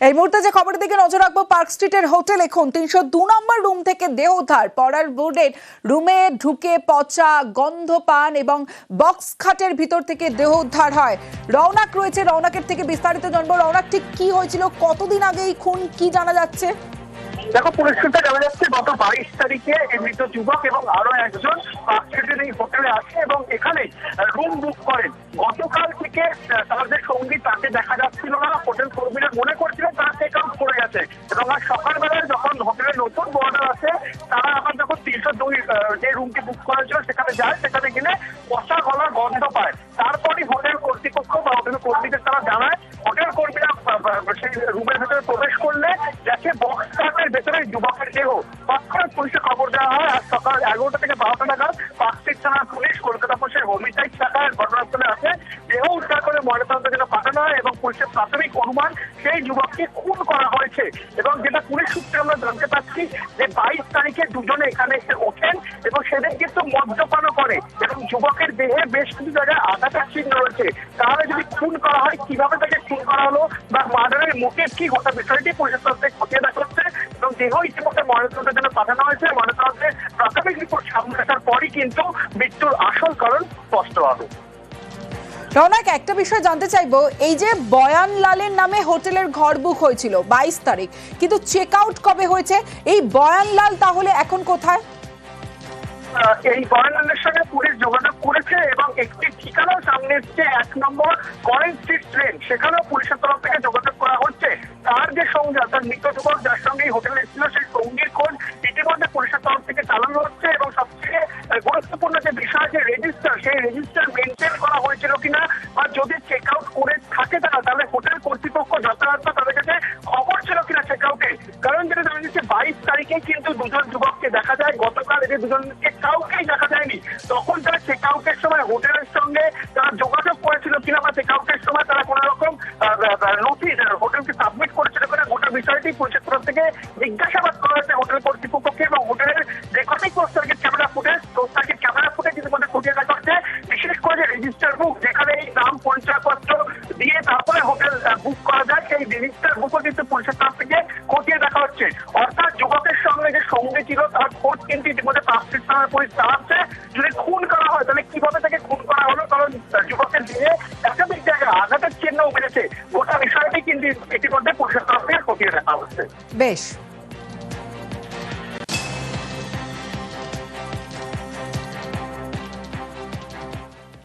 এই মুহূর্তে যে খবরের দিকে নজর রাখব, পার্ক স্ট্রিটের হোটেল এখন তিনশো দু নম্বর রুম থেকে দেহ উদ্ধার। পড়ার বোর্ডের রুমে ঢুকে পচা গন্ধ পান এবং বক্স খাটের ভিতর থেকে দেহ উদ্ধার হয়। রওনাক রয়েছে, রওনাকের থেকে বিস্তারিত জানব। রওনাক, ঠিক কি হয়েছিল? কতদিন আগে এই খুন? কি জানা যাচ্ছে? দেখো পুলিশ জানা যাচ্ছে, গত বাইশ তারিখে এই মৃত যুবক এবং আরও একজন পার্কস্ট্রিটের এই হোটেলে আসে এবং এখানে রুম বুক করেন। গতকাল থেকে যে সঙ্গী, তাকে দেখা যাচ্ছিল না। হোটেল কর্মীরা মনে করছিলেন গেছে এবং আজ সকালবেলায় যখন হোটেলে নতুন বর্ডার আছে তারা আবার যখন তিনশো দুই যে রুমটি বুক করা ছিল সেখানে যায়, সেখানে গেলে পচা গলার গন্ধ পায়। তারপরই হোটেল কর্তৃপক্ষ বা হোটেল কর্মীদের তারা জানায় হোটেল কর্মীরা সেই রুমের ভেতরে প্রবেশ করলে দেখে বক্স কার্টের ভেতরে যুবকের দেহ, তৎক্ষণাৎ পুলিশে খবর দেওয়া হয় আর সকাল এগারোটা ঘটনাস্থলে আসে, দেহ উদ্ধার করে ময়নাতদন্তের জন্য পাঠানো হয় এবং পুলিশের প্রাথমিক অনুমান সেই যুবককে খুন করা হয়েছে। এবং যেটা পুলিশ সূত্রে আমরা জানতে পারছি যে বাইশ তারিখে দুজনে এখানে এসে ওঠেন এবং সেদিন কিন্তু মদ্যপানও করে এবং যুবকের দেহে বেশ কিছু জায়গায় আঘাতের চিহ্ন রয়েছে। তাহলে যদি খুন করা হয়, কীভাবে তাকে খুন করা হলো বা মার্ডারের মুখে কি গোটা বিষয়টি পুলিশের তরফ খতিয়ে দেখা হচ্ছে। এবং দেহ ইতিমধ্যে ময়নাতদন্তের জন্য পাঠানো হয়েছে। ময়নাতদন্তের প্রাথমিক রিপোর্ট সামনে আসার পরই কিন্তু মৃত্যুর আসল কারণ স্পষ্ট হবে রওনাক একটা বিষয় জানতে চাইব, এই যে বয়ান লালের নামে হোটেলের ঘর বুক হয়েছিল বাইশ তারিখ, কিন্তু চেক আউট কবে হয়েছে? এই বয়ান লাল তাহলে এখন কোথায়? এই বয়ানের সঙ্গে পুলিশ যোগাযোগ করেছে এবং একটি ঠিকানাও সামনে এসছে এক নম্বর করেন স্ট্রিট ট্রেন, সেখানেও পুলিশের তরফ থেকে যোগাযোগ করা হচ্ছে। তার যে সঙ্গে, অর্থাৎ মৃত যুবক যার সঙ্গে এই হোটেলে এসেছিল, সেই সঙ্গীর খোঁজ ইতিমধ্যে পুলিশের তরফ থেকে চালানো হচ্ছে এবং সবথেকে গুরুত্বপূর্ণ যে বিষয় যে রেজিস্টার সেই রেজিস্টার মেনটেন করা তারিখে কিন্তু দুজন যুবককে দেখা যায়, গতকাল এদের দুজনকে কাউকেই দেখা যায়নি। তখন তারা চেক আউটের সময় হোটেলের সঙ্গে তারা যোগাযোগ করেছিল কিনা বা চেক আউটের সময় তারা কোনো রকম নোটিশ হোটেলকে সাবমিট করেছিল কিনা গোটা বিষয়টি পুলিশের তরফ থেকে জিজ্ঞাসাবাদ করা হয়েছে হোটেল কর্তৃপক্ষকে এবং হোটেলের recording close circuit camera footage circuit camera footage ইতিমধ্যে খতিয়ে দেখা হচ্ছে বিশেষ করে যে রেজিস্টার বুক যেখানে এই নাম পরিচয়পত্র দিয়ে তারপরে হোটেল বুক করা যায়, সেই রেজিস্টার বুকও কিন্তু পুলিশের তরফ থেকে খতিয়ে দেখা হচ্ছে। অর্থাৎ যুবকের কিন্তু ইতিমধ্যে পাঁচটি থানার যদি খুন করা হয়, তাহলে কীভাবে তাকে খুন করা হলো? কারণ যুবকের একটা একাধিক জায়গায় আঘাতের চিহ্ন বেড়েছে গোটা বিষয়টি কিন্তু ইতিমধ্যে পুলিশের তরফ থেকে খতিয়ে দেখা হচ্ছে। বেশ।